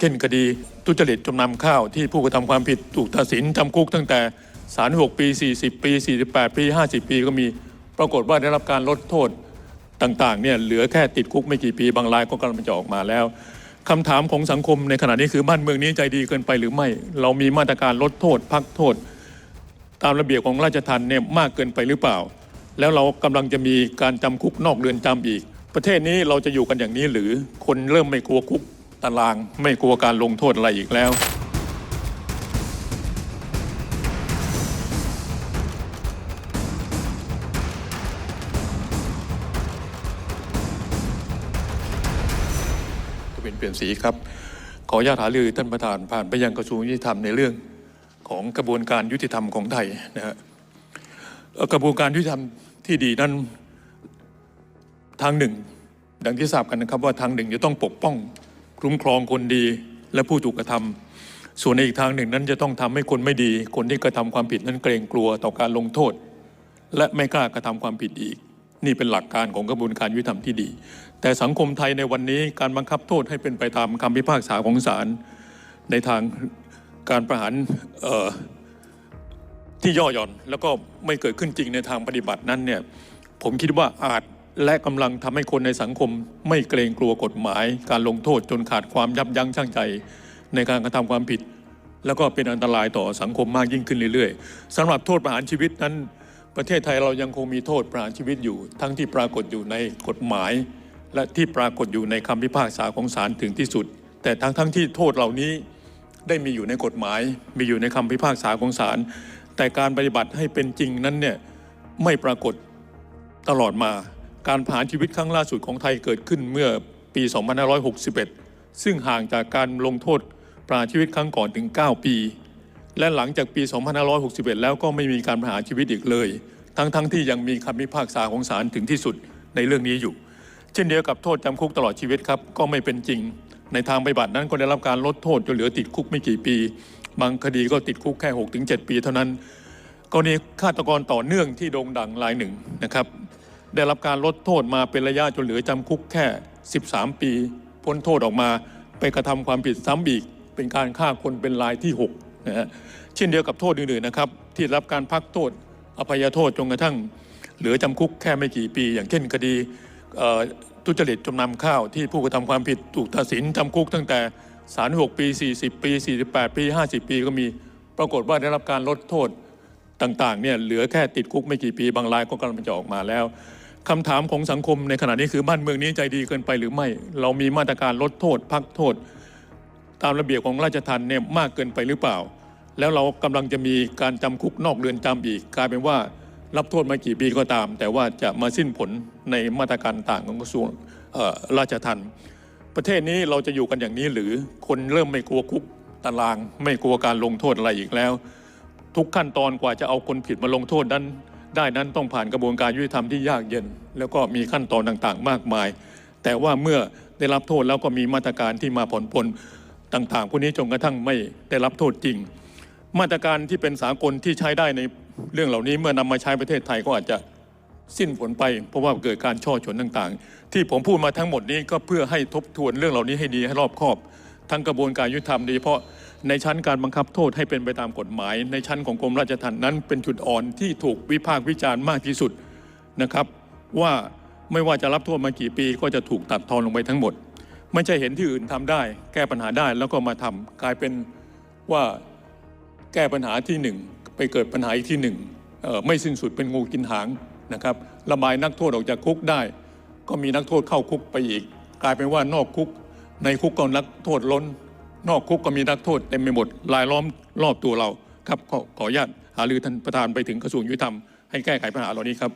เช่นคดีทุจริตจำนำข้าวที่ผู้กระทำความผิดถูกตัดสินจำคุกตั้งแต่ 36 ปี 40 ปี 48 ปี 50 ปีก็มีปรากฏว่าได้รับการลดโทษต่างๆเนี่ยเหลือแค่ติดคุกไม่กี่ปีบางรายก็กำลังจะออกมาแล้วคำถามของสังคมในขณะนี้คือบ้านเมืองนี้ใจดีเกินไปหรือไม่ เรามีมาตรการลดโทษ พักโทษ ตามระเบียบของราชทัณฑ์เนี่ยมากเกินไปหรือเปล่า แล้วเรากำลังจะมีการจำคุกนอกเรือนจำอีก ประเทศนี้เราจะอยู่กันอย่างนี้หรือคนเริ่มไม่กลัวคุก ตารางไม่กลัวการลงโทษอะไรอีกแล้ว จะเป็นเปลี่ยนสีครับ ขออนุญาตหารือท่านประธานผ่านไปยังกระทรวงยุติธรรมในเรื่องของกระบวนการยุติธรรมของไทยนะฮะกระบวนการยุติธรรมที่ดีนั้นทางหนึ่ง ดังที่ทราบกันนะครับว่าทางหนึ่งจะต้องปกป้อง คุ้มครองคนดีและผู้ถูกกระทำส่วนในอีกทางหนึ่งนั้นจะต้องทำให้คนไม่ดี คนที่กระทำความผิดนั้นเกรงกลัวต่อการลงโทษ และไม่กล้ากระทำความผิดอีก นี่เป็นหลักการของกระบวนการยุติธรรมที่ดี แต่สังคมไทยในวันนี้การบังคับโทษให้เป็นไปตามคำพิพากษาของศาลในทางการประหารที่ย่อหย่อน แล้วก็ไม่เกิดขึ้นจริงในทางปฏิบัตินั้นเนี่ยผมคิดว่าอาจ และกำลังทำให้คนในสังคมไม่เกรงกลัวกฎหมาย การลงโทษจนขาดความยับยั้งชั่งใจ ในการกระทำความผิด แล้วก็เป็นอันตรายต่อสังคมมากยิ่งขึ้นเรื่อยๆสำหรับโทษประหารชีวิตนั้น ประเทศไทยเรายังคงมีโทษประหารชีวิตอยู่ ทั้งที่ปรากฏอยู่ในกฎหมาย และที่ปรากฏอยู่ในคำพิพากษาของศาลถึงที่สุด แต่ทั้งทั้งที่โทษเหล่านี้ได้มีอยู่ในกฎหมาย มีอยู่ในคำพิพากษาของศาลแต่การปฏิบัติให้เป็นจริงนั้นเนี่ยไม่ปรากฏตลอดมา การผ่านชีวิตครั้งล่าสุดของไทยเกิดขึ้นเมื่อปี 2561 ซึ่งห่างจากการลงโทษประหารชีวิตครั้งก่อนถึง 9 ปี และหลังจากปี 2561 แล้วก็ไม่มีการประหารชีวิตอีกเลย ทั้งๆทที่ยังมีคำพิพากษาของศาลถึงที่สุดในเรื่องนี้อยู่ เช่นเดียวกับโทษจำคุกตลอดชีวิตครับก็ไม่เป็นจริง ในทางปฏิบัตินั้นก็ได้รับการลดโทษจนเหลือติดคุกไม่กี่ปี บางคดีก็ติดคุกแค่ 6-7 ปีเท่านั้นกรณีฆาตกรต่อเนื่องที่โด่งดังรายหนึ่งนะครับ ได้รับการลดโทษมาเป็นระยะจนเหลือจำคุกแค่ 13 ปี พ้นโทษออกมาไปกระทำความผิดซ้ำอีก เป็นการฆ่าคนเป็นรายที่6นะฮะเช่นเดียวกับโทษอื่นๆนะครับ ที่รับการพักโทษอภัยโทษจนกระทั่ง เหลือจำคุกแค่ไม่กี่ปี อย่างเช่นคดีทุจริตจำนำข้าวที่ผู้กระทำความผิดถูกตัดสินจำคุกตั้งแต่36ปี 40 ปี 48 ปี 50 ปีก็มีปรากฏว่าได้รับการลดโทษต่างๆเนี่ยเหลือแค่ติดคุกไม่กี่ปี บางรายก็กำลังจะออกมาแล้ว คำถามของสังคมในขณะนี้คือบ้านเมืองนี้ใจดีเกินไปหรือไม่ เรามีมาตรการลดโทษ พักโทษ ตามระเบียบของราชทัณฑ์เนี่ยมากเกินไปหรือเปล่า แล้วเรากำลังจะมีการจำคุกนอกเรือนจำอีก กลายเป็นว่ารับโทษมากี่ปีก็ตาม แต่ว่าจะมาสิ้นผลในมาตรการต่างของกระทรวงราชทัณฑ์ประเทศนี้เราจะอยู่กันอย่างนี้หรือคนเริ่มไม่กลัวคุกตาราง ไม่กลัวการลงโทษอะไรอีกแล้ว ทุกขั้นตอนกว่าจะเอาคนผิดมาลงโทษนั้น ได้นั้นต้องผ่านกระบวนการยุติธรรมที่ยากเย็น แล้วก็มีขั้นตอนต่างๆ มากมาย แต่ว่าเมื่อได้รับโทษแล้วก็มีมาตรการที่มาผ่อนปลนต่างๆพวกนี้จนกระทั่งไม่ได้รับโทษจริง มาตรการที่เป็นสากลที่ใช้ได้ในเรื่องเหล่านี้เมื่อนำมาใช้ประเทศไทยก็อาจจะสิ้นผลไป เพราะว่าเกิดการช่อฉนต่างๆ ที่ผมพูดมาทั้งหมดนี้ก็เพื่อให้ทบทวนเรื่องเหล่านี้ให้ดีให้รอบคอบ ทั้งกระบวนการยุติธรรมโดยเฉพาะ ในชั้นการบังคับโทษให้เป็นไปตามกฎหมาย ในชั้นของกรมราชทัณฑ์นั้น เป็นจุดอ่อนที่ถูกวิพากษ์วิจารณ์มากที่สุดนะครับ ว่าไม่ว่าจะรับโทษมากี่ปีก็จะถูกตัดทอนลงไปทั้งหมด ไม่ใช่เห็นที่อื่นทำได้ แก้ปัญหาได้แล้วก็มาทำกลายเป็นว่าแก้ปัญหาที่หนึ่งไปเกิดปัญหาอีกที่หนึ่งไม่สิ้นสุดเป็นงูกินหางนะครับระบายนักโทษออกจากคุกได้ ก็มีนักโทษเข้าคุกไปอีก กลายเป็นว่านอกคุกในคุกก็นักโทษล้น นอกคุกก็มีนักโทษเต็มไปหมดลายล้อมรอบตัวเราครับขอขออนุญาตหารือท่านประธานไปถึงกระทรวงยุติธรรมให้แก้ไขปัญหาเหล่านี้ครับ